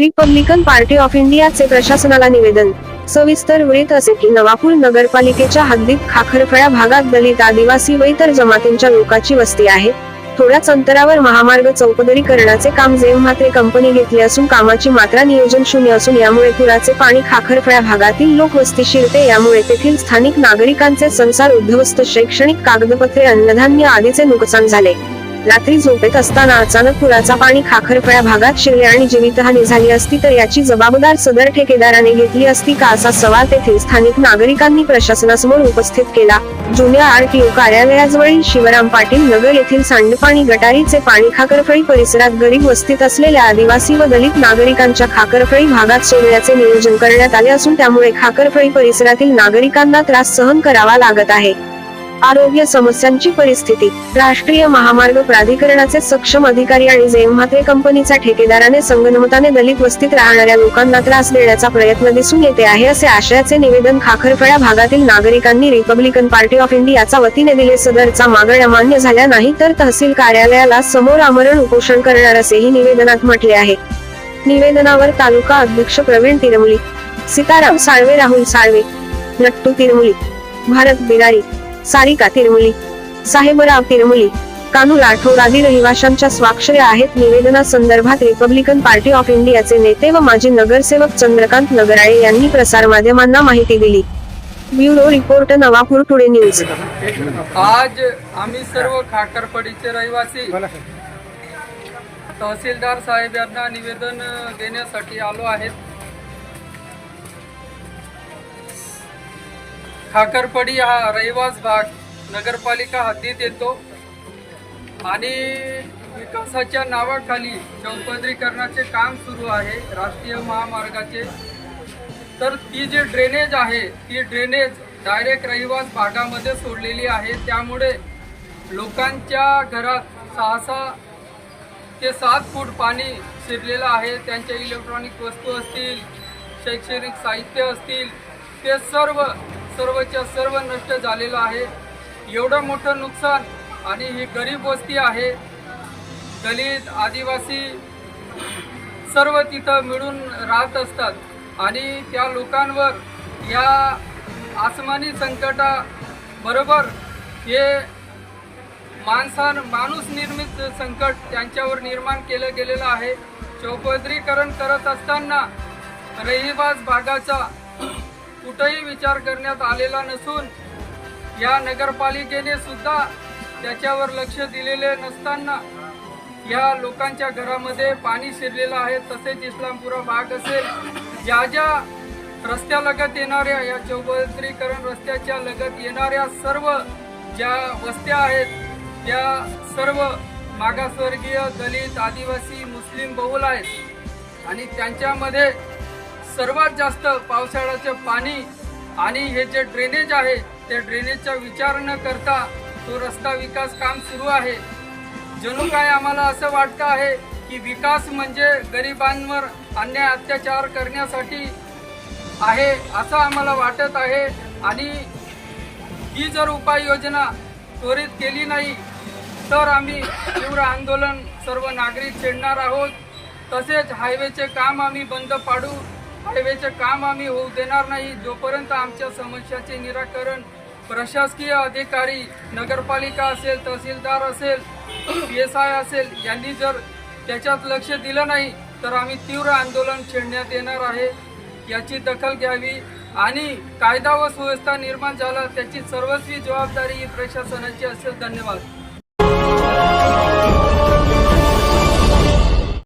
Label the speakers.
Speaker 1: Republican party of इंडियाचे प्रशासनाला निवेदन. सविस्तर वृत्त असे की नवापूर नगरपालिकेच्या हद्दीत खाखरफळ्या भागात दलित आदिवासी व इतर जमातींच्या लोकांची वस्ती आहे. थोड्याच अंतरावर महामार्ग चौपदरीकरणाचे काम जेव्हात्रे कंपनी घेतली असून कामाची मात्रा नियोजन शून्य असून यामुळे पुराचे पाणी खाखरफळ्या भागातील लोक वस्ती शिरते. यामुळे तेथील स्थानिक नागरिकांचे संसार उद्ध्वस्त. शैक्षणिक कागदपत्रे अन्नधान्य आदीचे नुकसान झाले. रात्री झोपेत असताना अचानक पुराचा पाणी खाखरपळ्या भागात शिरले आणि जीवितहानी झाली असती तर याची जबाबदार सदर ठेकेदाराने घेतली असती का असा सवाल तेथील स्थानिक नागरिकांनी प्रशासनासमोर उपस्थित केला. जुन्या आरटीओ कार्यालयाजवळील शिवराम पाटील नगर येथील सांडपाणी गटारीचे पाणी खाकरफळी परिसरात गरीब वस्तीत असलेल्या आदिवासी व दलित नागरिकांच्या खाकरफळी भागात सोडण्याचे नियोजन करण्यात आले असून त्यामुळे खाकरफळी परिसरातील नागरिकांना त्रास सहन करावा लागत आहे. आरोग्य समस्यांची परिस्थिती. राष्ट्रीय महामार्ग प्राधिकरणाचे सक्षम अधिकारी आणि जेम्हात्रे कंपनीच्या ठेकेदाराने संगनमताने दलित वस्तीत राहणाऱ्या लोकांना त्रास देण्याचा प्रयत्न दिसून येते आहे असे आशयाचे निवेदन खाखरफळ्या भागातील नागरिकांनी रिपब्लिकन पार्टी ऑफ इंडियाचा वतीने दिले. सदरचा मागण्या मान्य झाल्या नाही तर तहसील कार्यालयाला समोर आमरण उपोषण करणार असेही निवेदनात म्हटले आहे. निवेदनावर तालुका अध्यक्ष प्रवीण तिरमुली सीताराम साळवे राहुल साळवे नट्टू तिरमुली भारत बिरारी सारिका तिरमुली साहेबराव तिरमुली कानू राठोड आदी रहिवाशांच्या स्वाक्षऱ्या आहेत निवेदना संदर्भात रिपब्लिकन पार्टी ऑफ इंडियाचे नेते व माजी नगरसेवक चंद्रकांत नगराळे यांनी प्रसार माध्यमांना माहिती दिली. Bureau report Navapur today news.
Speaker 2: आज आम्ही सर्व खाकरपडीचे रहिवासी तहसीलदार साहेब यांना निवेदन देण्यासाठी आलो आहेत. खाकरपडी हा रहिवास भाग नगरपालिका हद्दीत येतो. आणि विकासाच्या नावाखाली चौपदरीकरणाचे काम सुरू आहे राष्ट्रीय महामार्गाचे. तर ती जी ड्रेनेज आहे ती ड्रेनेज डायरेक्ट रहिवास भागामध्ये सोडलेली आहे. त्यामुळे लोकांच्या घरात सहा सहा ते सात फूट पाणी शिरलेलं आहे. त्यांच्या इलेक्ट्रॉनिक वस्तू असतील शैक्षणिक साहित्य असतील ते सर्व सर्वच्या सर्व नष्ट झालेलं आहे. एवढं मोठं नुकसान आणि ही गरीब वस्ती आहे. दलित आदिवासी सर्व तिथं मिळून राहत असतात. आणि त्या लोकांवर या आसमानी संकटाबरोबर हे माणसान माणूस निर्मित संकट त्यांच्यावर निर्माण केलं गेलेलं आहे. चौपदरीकरण करत असताना रहिवास भागाचा कुठंही विचार करण्यात आलेला नसून या नगरपालिकेने सुद्धा त्याच्यावर लक्ष दिलेले नसताना या लोकांच्या घरामध्ये पाणी शिरलेलं आहे. तसेच इस्लामपुरा भाग असेल. ज्या ज्या रस्त्यालगत येणाऱ्या या चौपदरीकरण रस्त्याच्या लगत येणाऱ्या सर्व ज्या वस्त्या आहेत त्या सर्व मागासवर्गीय दलित आदिवासी मुस्लिम बहुल आहेत. आणि त्यांच्यामध्ये सर्वात जास्त पावसाळ्याचं पाणी आणि हे जे ड्रेनेज आहे त्या ड्रेनेजचा विचार न करता तो रस्ता विकास काम सुरू आहे. जणू काय आम्हाला असं वाटतं आहे की विकास म्हणजे गरिबांवर अन्याय अत्याचार करण्यासाठी आहे असं आम्हाला वाटत आहे आणि ही जर उपाययोजना त्वरित केली नाही तर आम्ही तीव्र आंदोलन सर्व नागरिक छेडणार आहोत. तसेच हायवेचे काम आम्ही बंद पाडू. हायवेचे काम आम्ही होऊ देणार नाही. जोपर्यंत आमच्या समस्याचे निराकरण प्रशासकीय अधिकारी नगरपालिका असेल तहसीलदार असेल पी एस आय असेल यांनी जर त्याच्यात लक्ष दिलं नाही तर आम्ही तीव्र आंदोलन छेडण्यात येणार आहे. याची दखल घ्यावी आणि कायदा व सुव्यवस्था निर्माण झाला त्याची सर्वस्वी जबाबदारी ही प्रशासनाची असेल. धन्यवाद.